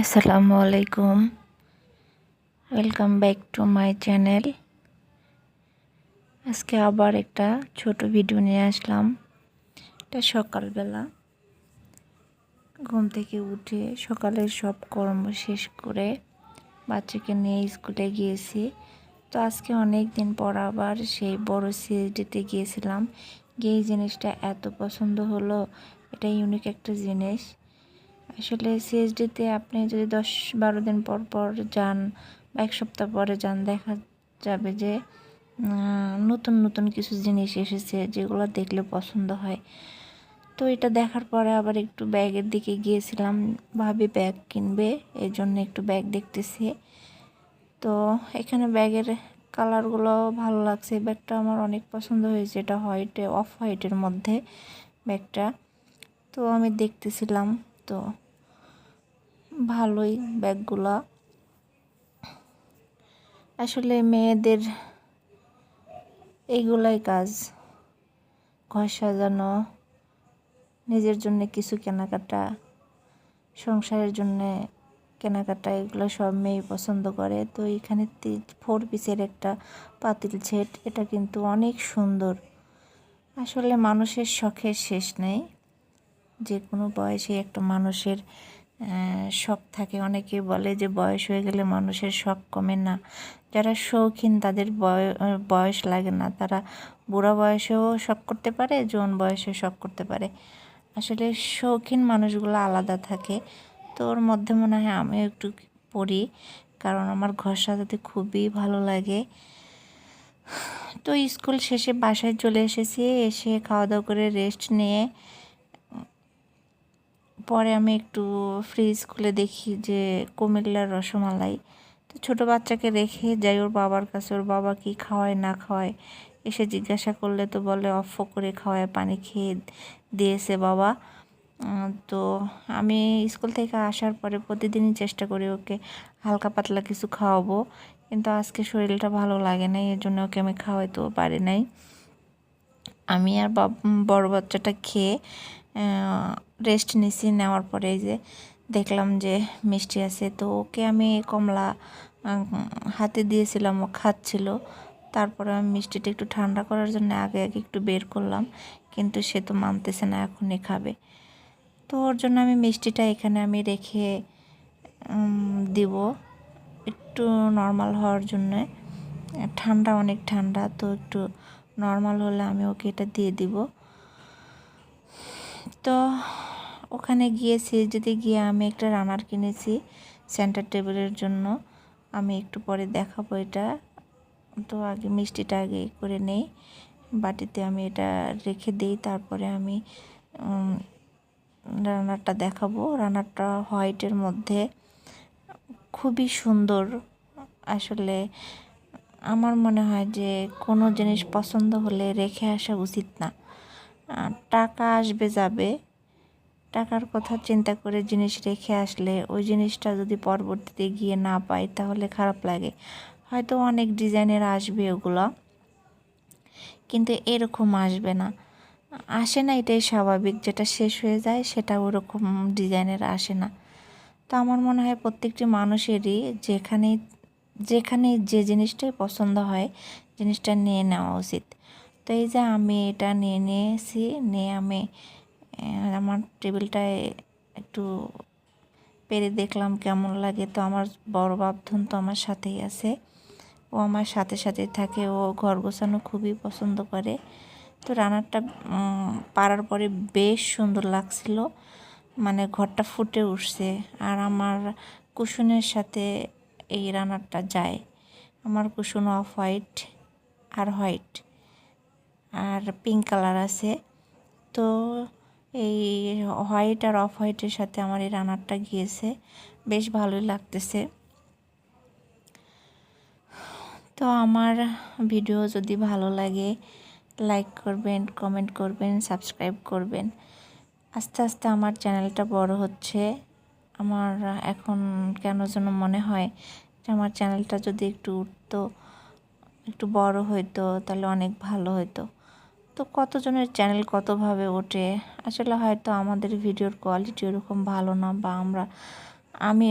আসসালামু আলাইকুম। Welcome back to my channel আজকে আবার একটা ছোট ভিডিও নিয়ে আসলাম। এটা সকালবেলা। ঘুম থেকে উঠে সকালের সব কর্ম শেষ করে বাচ্চাকে নিয়ে স্কুলে গিয়েছি। তো আজকে অনেক দিন পর আবার সেই বড় সিএসডিতে গিয়েছিলাম। গিয়ে এই জিনিসটা এত পছন্দ হলো, এটা ইউনিক একটা জিনিস। আসলে সিএসডিতে আপনি যদি দশ বারো দিন পর পর যান বা এক সপ্তাহ পরে যান, দেখা যাবে যে নতুন নতুন কিছু জিনিস এসেছে যেগুলো দেখলে পছন্দ হয়। তো এটা দেখার পরে আবার একটু ব্যাগের দিকে গিয়েছিলাম, ভাবি ব্যাগ কিনবে এই জন্য একটু ব্যাগ দেখতেছি। তো এখানে ব্যাগের কালারগুলো ভালো লাগছে, ব্যাগটা আমার অনেক পছন্দ হয়েছে, এটা হোয়াইটে, অফ হোয়াইটের মধ্যে ব্যাগটা। তো আমি দেখতেছিলাম। তো ভালোই ব্যাগগুলা। আসলে মেয়েদের এইগুলাই কাজ। ঘর সাজানো, নিজের জন্য কিছু কেনাকাটা, সংসারের জন্য কেনাকাটা, এগুলো সব মেয়ে পছন্দ করে। তো এখানে ফোর পিসের একটা পাতিল ছেট এটা কিন্তু অনেক সুন্দর। আসলে মানুষের শখের শেষ নেই। যে কোনো বয়সে একটা মানুষের শখ থাকে। অনেকে বলে যে বয়স হয়ে গেলে মানুষের শখ কমে না। যারা শৌখিন তাদের বয়স লাগে না। তারা বুড়া বয়সেও শখ করতে পারে, যৌন বয়সেও শখ করতে পারে। আসলে শৌখিন মানুষগুলো আলাদা থাকে। তো ওর মধ্যে মনে হয় আমিও একটু পড়ি, কারণ আমার ঘর সাজাতে খুবই ভালো লাগে। তো স্কুল শেষে বাসায় চলে এসেছি, এসে খাওয়া দাওয়া করে রেস্ট নিয়ে পরে আমি একটু ফ্রিজ খুলে দেখি যে কুমিল্লার রসমালাই। তো ছোটো বাচ্চাকে রেখে যাই ওর বাবার কাছে, ওর বাবা কি খাওয়ায়, না খাওয়ায়? এসে জিজ্ঞাসা করলে তো বলে, অফ করে খাওয়ায়, পানি খেয়ে দিয়েছে বাবা। তো আমি স্কুল থেকে আসার পরে প্রতিদিনই চেষ্টা করি ওকে হালকা পাতলা কিছু খাওয়াবো। কিন্তু আজকে শরীরটা ভালো লাগে নাই, এর জন্য ওকে আমি খাওয়াইতেও পারি নাই। আমি আর বড় বাচ্চাটা খেয়ে রেস্ট নিছি, নেওয়ার পরে যে দেখলাম যে মিষ্টি আছে, তো ওকে আমি কমলা হাতে দিয়েছিলাম, ও খাচ্ছিল। তারপরে আমি মিষ্টিটা একটু ঠান্ডা করার জন্য আগে আগে একটু বের করলাম, কিন্তু সে তো মানতেছে না, এখনই খাবে। তো ওর জন্য আমি মিষ্টিটা এখানে আমি রেখে দিব একটু নর্মাল হওয়ার জন্য। ঠান্ডা, অনেক ঠান্ডা, তো একটু নর্মাল হলে আমি ওকে এটা দিয়ে দিব। তো ওখানে গিয়ে সিএসডিতে গিয়ে আমি একটা রানার কিনেছি সেন্টার টেবিলের জন্য, আমি একটু পরে দেখাবো এটা। তো আগে মিষ্টিটা আগে করে নেই, বাটিতে আমি এটা রেখে দিই, তারপরে আমি রানারটা দেখাবো। রানারটা হোয়াইটের মধ্যে খুবই সুন্দর। আসলে আমার মনে হয় যে কোনো জিনিস পছন্দ হলে রেখে আসা উচিত না। টাকা আসবে যাবে, টাকার কথা চিন্তা করে জিনিস রেখে আসলে ওই জিনিসটা যদি পরবর্তীতে গিয়ে না পাই তাহলে খারাপ লাগে। হয়তো অনেক ডিজাইনের আসবে ওগুলো, কিন্তু এরকম আসবে না। আসে না, এটাই স্বাভাবিক, যেটা শেষ হয়ে যায় সেটা ওরকম ডিজাইনের আসে না। তো আমার মনে হয় প্রত্যেকটি মানুষেরই যেখানেই যেখানে যে জিনিসটাই পছন্দ হয়, জিনিসটা নিয়ে নেওয়া উচিত। তো এই যে আমি এটা নিয়ে নিয়েছি, নিয়ে আমি আমার টেবিলটায় একটু পেরে দেখলাম কেমন লাগে। তো আমার বড় বাপধন তো আমার সাথেই আছে। ও আমার সাথে সাথে থাকে। ও ঘর গোছানো খুবই পছন্দ করে। তো রান্নাটা পারার পরে বেশ সুন্দর লাগছিল। মানে ঘরটা ফুটে উঠছে। আর আমার কুসুনের সাথে এই রান্নাটা যায়। আমার কুসুন অফ হোয়াইট আর হোয়াইট। আর পিঙ্ক কালার আছে। তো এই হোয়াইট আর অফ হোয়াইটের সাথে আমার এই রানারটা গিয়েছে। বেশ ভালোই লাগতেছে। তো আমার ভিডিও যদি ভালো লাগে লাইক করবেন কমেন্ট করবেন সাবস্ক্রাইব করবেন। আস্তে আস্তে আমার চ্যানেলটা বড় হচ্ছে। আমার এখন কেন যেন মনে হয় যে আমার চ্যানেলটা যদি একটু উঠতো, একটু বড় হইতো, তাহলে অনেক ভালো হতো তো কতজনের চ্যানেল কতভাবে ওঠে? আসলে হয়তো আমাদের ভিডিওর কোয়ালিটি ওরকম ভালো না বা আমরা, আমি,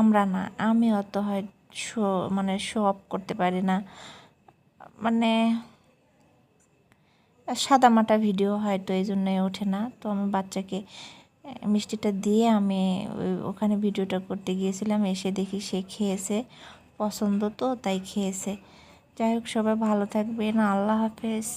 আমরা না, আমি অত হয় শো মানে শো অফ করতে পারি না। মানে সাদামাটা ভিডিও হয়তো এই জন্যই ওঠে না। তো আমি বাচ্চাকে মিষ্টিটা দিয়ে আমি ওখানে ভিডিওটা করতে গিয়েছিলাম, এসে দেখি সে খেয়েছে, পছন্দ তো তাই খেয়েছে। যাই হোক, সবাই ভালো থাকবেন, আল্লাহ হাফেজ।